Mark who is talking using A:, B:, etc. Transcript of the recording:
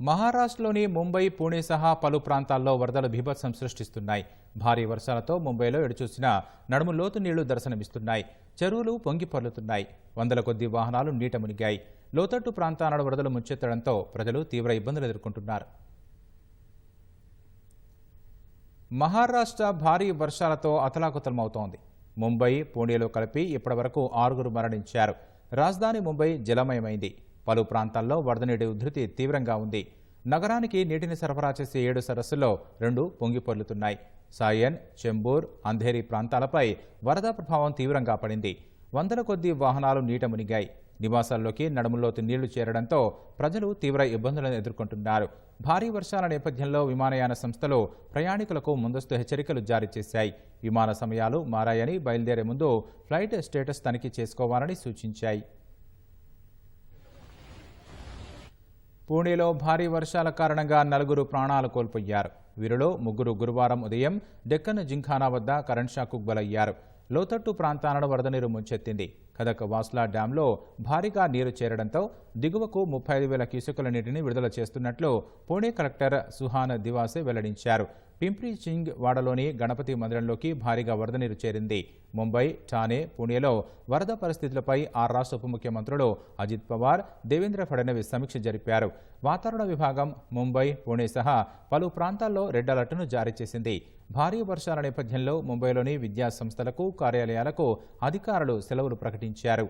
A: మహారాష్ట్రలోని ముంబై పూణే సహా పలు ప్రాంతాల్లో వరదలు బీభత్సం సృష్టిస్తున్నాయి. భారీ వర్షాలతో ముంబైలో ఎడుచూసిన నడుము లోతు నీళ్ళు దర్శనమిస్తున్నాయి. చెరువులు పొంగి పొర్లుతున్నాయి. వందల కొద్ది వాహనాలు నీట మునిగాయి. లోతట్టు ప్రాంతాలను వరదలు ముంచెత్తడంతో ప్రజలు తీవ్ర ఇబ్బందులు ఎదుర్కొంటున్నారు. మహారాష్ట్ర భారీ వర్షాలతో అతలాకుతలమవుతోంది. ముంబై పూణేలో కలిపి ఇప్పటివరకు ఆరుగురు మరణించారు. రాజధాని ముంబై జలమయమైంది. పలు ప్రాంతాల్లో వరద నీటి ఉధృతి తీవ్రంగా ఉంది. నగరానికి నీటిని సరఫరా చేసే ఏడు సరస్సుల్లో రెండు పొంగిపొర్లుతున్నాయి సాయన్ చెంబూర్ అంధేరి ప్రాంతాలపై వరద ప్రభావం తీవ్రంగా పడింది. వందల కొద్ది వాహనాలు నీట మునిగాయి. నివాసాల్లోకి నడుములోతు నీళ్ళు చేరడంతో ప్రజలు తీవ్ర ఇబ్బందులను ఎదుర్కొంటున్నారు. భారీ వర్షాల నేపథ్యంలో విమానయాన సంస్థలు ప్రయాణికులకు ముందస్తు హెచ్చరికలు జారీ చేశాయి. విమాన సమయాలు మారాయని బయలుదేరే ముందు ఫ్లైట్ స్టేటస్ తనిఖీ చేసుకోవాలని సూచించాయి. పూణేలో భారీ వర్షాల కారణంగా నలుగురు ప్రాణాలు కోల్పోయారు. వీరిలో ముగ్గురు గురువారం ఉదయం డెక్కన్ జింఖానా వద్ద కరెంట్ షాక్కు బలయ్యారు లోతట్టు ప్రాంతాలను వరద నీరు ముంచెత్తింది. కదక్ వాస్లా డ్యాంలో భారీగా నీరు చేరడంతో దిగువకు ముప్పై ఐదు వేల క్యూసెక్కుల నీటిని విడుదల చేస్తున్నట్లు పూణే కలెక్టర్ సుహాన్ దివాసే వెల్లడించారు. పింప్రీ చింగ్ వాడలోని గణపతి మందిరంలోకి భారీగా వరద నీరు చేరింది. ముంబై ఠానే పూణేలో వరద పరిస్థితులపై ఆ రాష్ట్ర ఉప ముఖ్యమంత్రులు అజిత్ పవార్ దేవేంద్ర ఫడ్నవీస్ సమీక్ష జరిపారు. వాతావరణ విభాగం ముంబై పూణే సహా పలు ప్రాంతాల్లో రెడ్ అలర్ట్ను జారీ చేసింది. భారీ వర్షాల నేపథ్యంలో ముంబైలోని విద్యా సంస్థలకు కార్యాలయాలకు అధికారులు సెలవులు ప్రకటించారు.